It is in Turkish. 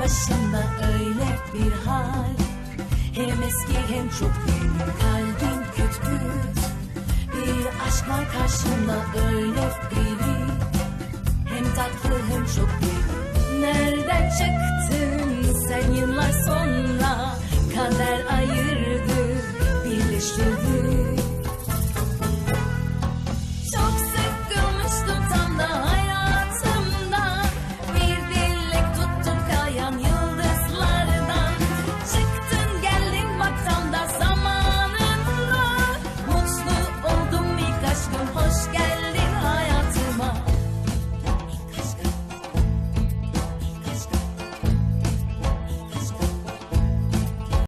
Başında öyle bir hal. Hem eski hem çok yeni kalbin küt küt. Bir aşk var karşımda öyle biri Hem tatlı hem çok yeni Nereden çıktın